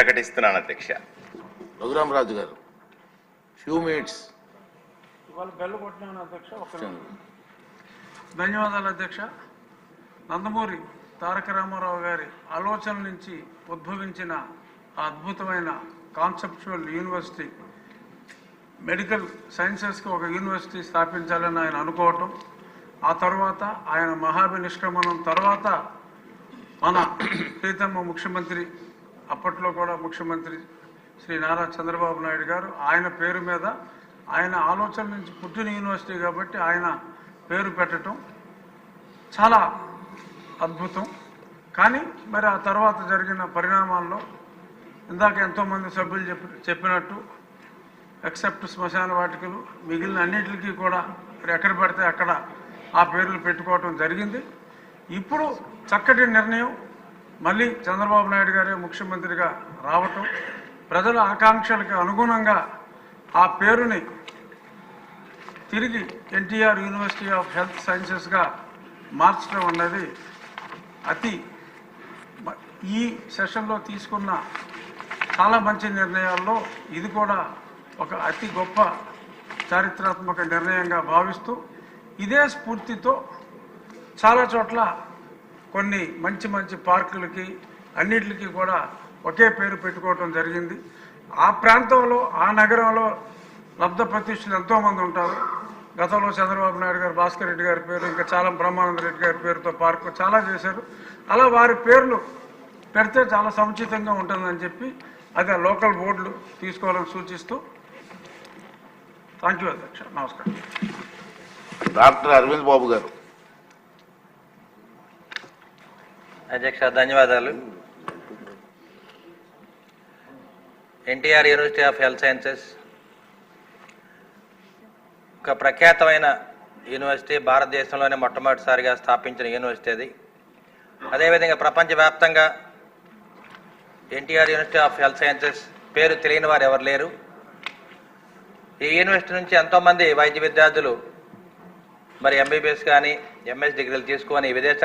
ప్రకటిస్తున్నాను అధ్యక్ష. రఘురామరాజు గారు few minutes ఇవాళ బెల్ల కొట్టినాను అధ్యక్ష ఒక ధన్యవాదాలు అధ్యక్ష. నందమూరి తారక రామారావు గారి ఆలోచన నుంచి ఉద్భవించిన ఆ అద్భుతమైన కాన్సెప్చువల్ యూనివర్సిటీ మెడికల్ సైన్సెస్కి ఒక యూనివర్సిటీ స్థాపించాలని ఆయన అనుకోవటం ఆ తర్వాత ఆయన మహాభి నిష్క్రమణం తర్వాత మన ప్రీతమ్మ ముఖ్యమంత్రి అప్పట్లో కూడా ముఖ్యమంత్రి శ్రీ నారా చంద్రబాబు నాయుడు గారు ఆయన పేరు మీద ఆయన ఆలోచన నుంచి పుట్టిన యూనివర్సిటీ కాబట్టి ఆయన పేరు పెట్టడం చాలా అద్భుతం. కానీ మరి ఆ తర్వాత జరిగిన పరిణామాల్లో ఇందాక ఎంతోమంది సభ్యులు చెప్పి చెప్పినట్టు ఎక్సెప్ట్ శ్మశాన వాటికలు మిగిలిన అన్నిటికీ కూడా మరి ఎక్కడ పడితే అక్కడ ఆ పేర్లు పెట్టుకోవటం జరిగింది. ఇప్పుడు చక్కటి నిర్ణయం మళ్ళీ చంద్రబాబు నాయుడు గారే ముఖ్యమంత్రిగా రావటం ప్రజల ఆకాంక్షలకు అనుగుణంగా ఆ పేరుని తిరిగి ఎన్టీఆర్ యూనివర్సిటీ ఆఫ్ హెల్త్ సైన్సెస్గా మార్చడం అన్నది అతి ఈ సెషన్లో తీసుకున్న చాలా మంచి నిర్ణయాల్లో ఇది కూడా ఒక అతి గొప్ప చారిత్రాత్మక నిర్ణయంగా భావిస్తూ ఇదే స్ఫూర్తితో చాలా చోట్ల కొన్ని మంచి మంచి పార్కులకి అన్నిటికి కూడా ఒకే పేరు పెట్టుకోవటం జరిగింది. ఆ ప్రాంతంలో ఆ నగరంలో లబ్ధ ప్రతిష్ఠులు ఎంతోమంది ఉంటారు. గతంలో చంద్రబాబు నాయుడు గారు భాస్కర్ రెడ్డి గారి పేరు ఇంకా చాలా బ్రహ్మానంద రెడ్డి గారి పేరుతో పార్కు చాలా చేశారు. అలా వారి పేర్లు పెడితే చాలా సముచితంగా ఉంటుందని చెప్పి అది లోకల్ బోర్డులు తీసుకోవాలని సూచిస్తూ థ్యాంక్ యూ అధ్యక్ష. నమస్కారం. డాక్టర్ అరవింద్ బాబు గారు. అధ్యక్ష ధన్యవాదాలు. NTR university of health sciences ఒక ప్రఖ్యాతమైన యూనివర్సిటీ భారతదేశంలోనే మొట్టమొదటిసారిగా స్థాపించిన యూనివర్సిటీ అది. అదేవిధంగా ప్రపంచవ్యాప్తంగా NTR university of health sciences పేరు తెలియని వారు ఎవరు లేరు. ఈ యూనివర్సిటీ నుంచి ఎంతోమంది వైద్య విద్యార్థులు మరి ఎంబీబీఎస్ కానీ ఎంఎస్ డిగ్రీలు తీసుకొని విదేశాలు